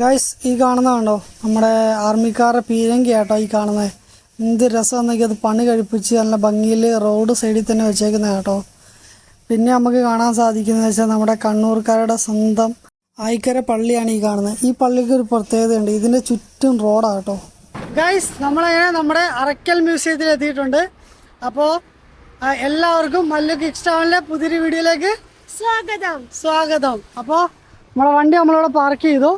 Guys ഈ കാണുന്ന കണ്ടോ? നമ്മുടെ ആർമിക്കാരുടെ പീരങ്കി ആട്ടോ ഈ കാണുന്നത്. എന്ത് രസമെന്നൊക്കെ അത് പണി കഴിപ്പിച്ച് നല്ല ഭംഗിയിൽ റോഡ് സൈഡിൽ തന്നെ വെച്ചേക്കുന്ന കേട്ടോ. പിന്നെ നമുക്ക് കാണാൻ സാധിക്കുന്നത് വെച്ചാൽ നമ്മുടെ കണ്ണൂർക്കാരുടെ സ്വന്തം ആയിക്കര പള്ളിയാണ് ഈ കാണുന്നത്. ഈ പള്ളിക്ക് ഒരു പ്രത്യേകതയുണ്ട്. ഇതിന്റെ ചുറ്റും റോഡാട്ടോ ഗൈസ് നമ്മളങ്ങനെ നമ്മുടെ അറക്കൽ മ്യൂസിയത്തിൽ എത്തിയിട്ടുണ്ട്. അപ്പോൾ എല്ലാവർക്കും മല്ലു കിക്സ് ടൗണിലെ പുതിയൊരു വീഡിയോയിലേക്ക് സ്വാഗതം. സ്വാഗതം. അപ്പോൾ നമ്മളെ വണ്ടി നമ്മളിവിടെ പാർക്ക് ചെയ്തു.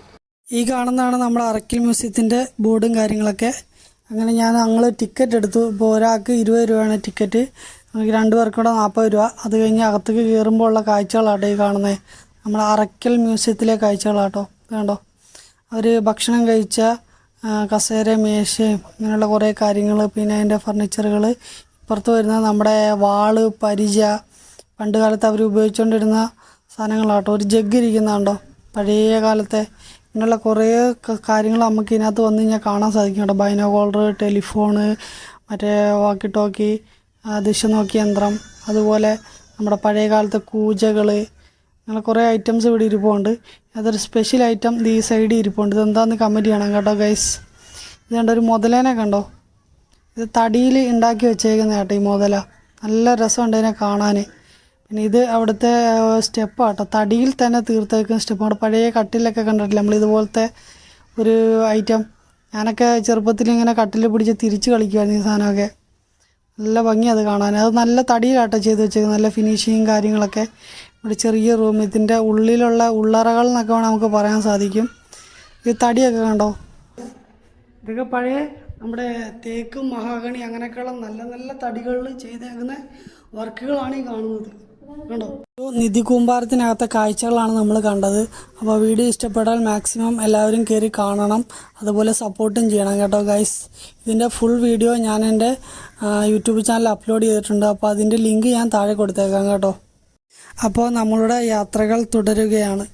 ഈ കാണുന്നതാണ് നമ്മുടെ അറക്കിൽ മ്യൂസിയത്തിന്റെ ബോർഡും കാര്യങ്ങളൊക്കെ. അങ്ങനെ ഞാൻ ഞങ്ങൾ ടിക്കറ്റ് എടുത്തു. ഇപ്പോൾ ഒരാൾക്ക് ഇരുപത് രൂപയാണ് ടിക്കറ്റ് നമുക്ക് രണ്ട് പേർക്കും കൂടെ നാൽപ്പത് രൂപ. അത് കഴിഞ്ഞ് അകത്തേക്ക് കയറുമ്പോൾ ഉള്ള കാഴ്ചകളാട്ടോ ഈ കാണുന്നത് നമ്മുടെ അറക്കൽ മ്യൂസിയത്തിലെ കാഴ്ചകളാട്ടോ. കണ്ടോ? അവർ ഭക്ഷണം കഴിച്ച കസേര മേശയും അങ്ങനെയുള്ള കുറേ കാര്യങ്ങൾ പിന്നെ അതിന്റെ ഫർണിച്ചറുകൾ ഇപ്പുറത്ത് വരുന്നത് നമ്മുടെ വാൾ പരിച പണ്ട് കാലത്ത് അവർ ഉപയോഗിച്ചുകൊണ്ടിരുന്ന സാധനങ്ങളാട്ടോ. ഒരു ജഗ് ഇരിക്കുന്നതുണ്ടോ പഴയ കാലത്തെ ഇങ്ങനെയുള്ള കുറേ കാര്യങ്ങൾ നമുക്ക് ഇതിനകത്ത് വന്ന് കഴിഞ്ഞാൽ കാണാൻ സാധിക്കും കേട്ടോ. ബൈനോകോളർ ടെലിഫോണ് മറ്റേ വാക്കി ടോക്കി ദിശ നോക്കി യന്ത്രം അതുപോലെ നമ്മുടെ പഴയ കാലത്തെ കൂജകൾ അങ്ങനെ കുറേ ഐറ്റംസ് ഇവിടെ ഇരിപ്പുണ്ട്. അതൊരു സ്പെഷ്യൽ ഐറ്റം ഈ സൈഡിൽ ഇരിപ്പുണ്ട്. ഇതെന്താന്ന് കമന്റ് ചെയ്യണം കേട്ടോ ഗൈസ്. ഇത് കണ്ടോ ഒരു മുതലേനെ കണ്ടോ? ഇത് തടിയിൽ ഉണ്ടാക്കി വെച്ചേക്കുന്ന കേട്ടോ ഈ മുതല. നല്ല രസമുണ്ട് ഇതിനെ കാണാൻ. പിന്നെ ഇത് അവിടുത്തെ സ്റ്റെപ്പ് കേട്ടോ തടിയിൽ തന്നെ തീർത്തേക്കുന്ന സ്റ്റെപ്പ്. പഴയ കട്ടിലൊക്കെ കണ്ടിട്ടില്ല? നമ്മൾ ഇതുപോലത്തെ ഒരു ഐറ്റം. ഞാനൊക്കെ ചെറുപ്പത്തിൽ ഇങ്ങനെ കട്ടിൽ പിടിച്ച് തിരിച്ച് കളിക്കുമായിരുന്നു ഈ സാധനമൊക്കെ. നല്ല ഭംഗി അത് കാണാൻ. അത് നല്ല തടിയിലാട്ടോ ചെയ്ത് വെച്ചേക്കുന്നത്. നല്ല ഫിനിഷിങ് കാര്യങ്ങളൊക്കെ. ഇവിടെ ചെറിയ റൂം ഇതിന്റെ ഉള്ളിലുള്ള ഉള്ളറകൾ എന്നൊക്കെ വേണം നമുക്ക് പറയാൻ സാധിക്കും. ഈ തടിയൊക്കെ കണ്ടോ? ഇതൊക്കെ പഴയ നമ്മുടെ തേക്കും മഹാഗണി അങ്ങനെയൊക്കെയുള്ള നല്ല നല്ല തടികളിൽ ചെയ്തേക്കുന്ന വർക്കുകളാണ് ഈ കാണുന്നത്. നിധി കൂമ്പാരത്തിനകത്തെ കാഴ്ചകളാണ് നമ്മൾ കണ്ടത്. അപ്പോൾ വീഡിയോ ഇഷ്ടപ്പെട്ടാൽ മാക്സിമം എല്ലാവരും കയറി കാണണം. അതുപോലെ സപ്പോർട്ടും ചെയ്യണം കേട്ടോ ഗൈസ് ഇതിന്റെ ഫുൾ വീഡിയോ ഞാൻ എന്റെ യൂട്യൂബ് ചാനൽ അപ്ലോഡ് ചെയ്തിട്ടുണ്ട്. അപ്പോൾ അതിന്റെ ലിങ്ക് ഞാൻ താഴെ കൊടുത്തേക്കാം കേട്ടോ. അപ്പോൾ നമ്മളുടെ യാത്രകൾ തുടരുകയാണ്.